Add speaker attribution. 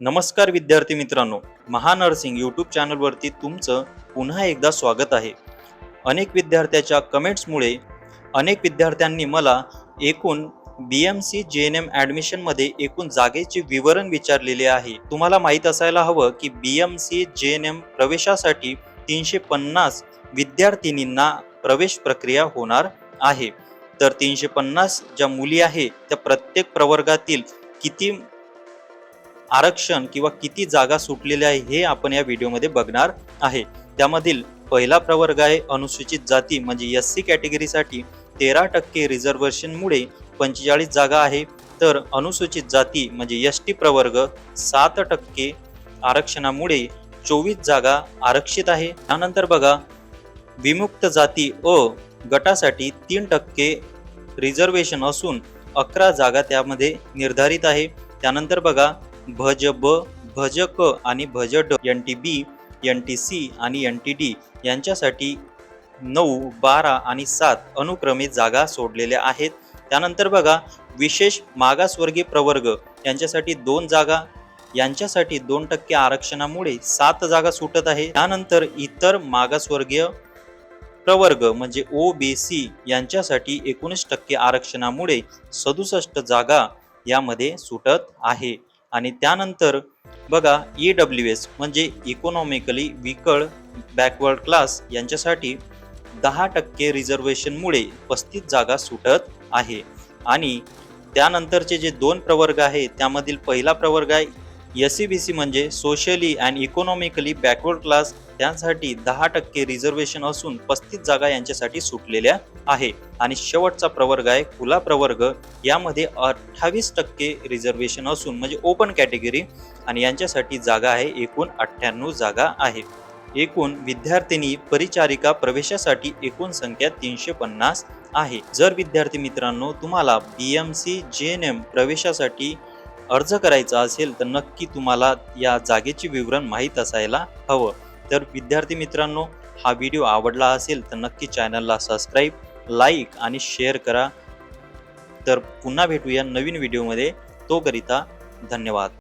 Speaker 1: नमस्कार विद्यार्थी मित्रांनो महानर्सिंग यूट्यूब चॅनलवरती तुमचं पुन्हा एकदा स्वागत आहे. अनेक विद्यार्थ्याच्या कमेंट्समुळे अनेक विद्यार्थ्यांनी मला एकूण B M C J N M ॲडमिशनमध्ये एकूण जागेचे विवरण विचारलेले आहे. तुम्हाला माहीत असायला हवं की B M C J N M प्रवेशासाठी तीनशे पन्नास विद्यार्थिनींना प्रवेश प्रक्रिया होणार आहे. तर तीनशे पन्नास ज्या मुली आहे त्या प्रत्येक प्रवर्गातील किती आरक्षण किंवा किती जागा सुटलेल्या आहे हे आपण या व्हिडिओमध्ये बघणार आहे. त्यामधील पहिला प्रवर्ग आहे अनुसूचित जाती म्हणजे एस सी कॅटेगरीसाठी तेरा टक्के रिझर्वेशनमुळे पंचेचाळीस जागा आहे. तर अनुसूचित जाती म्हणजे एस टी प्रवर्ग सात टक्के आरक्षणामुळे चोवीस जागा आरक्षित आहे. त्यानंतर बघा विमुक्त जाती अ गटासाठी तीन टक्के रिझर्वेशन असून अकरा जागा त्यामध्ये निर्धारित आहे. त्यानंतर बघा भज ब भज क आणि भज ड N T B N T C आणि एन टी डी यांच्यासाठी नऊ बारा आणि सात अनुक्रमे जागा सोडलेल्या आहेत. त्यानंतर बघा विशेष मागासवर्गीय प्रवर्ग यांच्यासाठी दोन जागा यांच्यासाठी दोन टक्के आरक्षणामुळे सात जागा सुटत आहे. त्यानंतर इतर मागासवर्गीय प्रवर्ग म्हणजे ओ बी सी यांच्यासाठी एकोणीस टक्के आरक्षणामुळे सदुसष्ट जागा यामध्ये सुटत आहे. आणि त्यानंतर बघा ई डब्ल्यू एस म्हणजे इकॉनॉमिकली विकळ बॅकवर्ड क्लास यांच्यासाठी दहा टक्के रिझर्वेशनमुळे पस्तीस जागा सुटत आहे. आणि त्यानंतरचे जे दोन प्रवर्ग आहे त्यामधील पहिला प्रवर्ग आहे एस सी बी सी म्हणजे socially and economically backward class त्यांसाठी दहा टक्के रिझर्वेशन असून पस्तीस जागा यांच्यासाठी सुटलेल्या आहे. आणि शेवटचा प्रवर्ग आहे खुला प्रवर्ग. यामध्ये अठ्ठावीस टक्के रिझर्वेशन असून म्हणजे ओपन कॅटेगरी आणि यांच्यासाठी जागा आहे एकूण अठ्ठ्याण्णव जागा आहे. एकूण विद्यार्थिनी परिचारिका प्रवेशासाठी एकूण संख्या तीनशे पन्नास आहे. जर विद्यार्थी मित्रांनो तुम्हाला B M C J N M प्रवेशासाठी अर्ज करायचा असेल तर नक्की तुम्हाला या जागेचे विवरण माहीत असायला हवं. तर विद्यार्थी मित्रांनो हा व्हिडिओ आवडला असेल तर नक्की चॅनलला सबस्क्राईब लाईक आणि शेअर करा. तर पुन्हा भेटूया नवीन व्हिडिओमध्ये. तोकरिता धन्यवाद.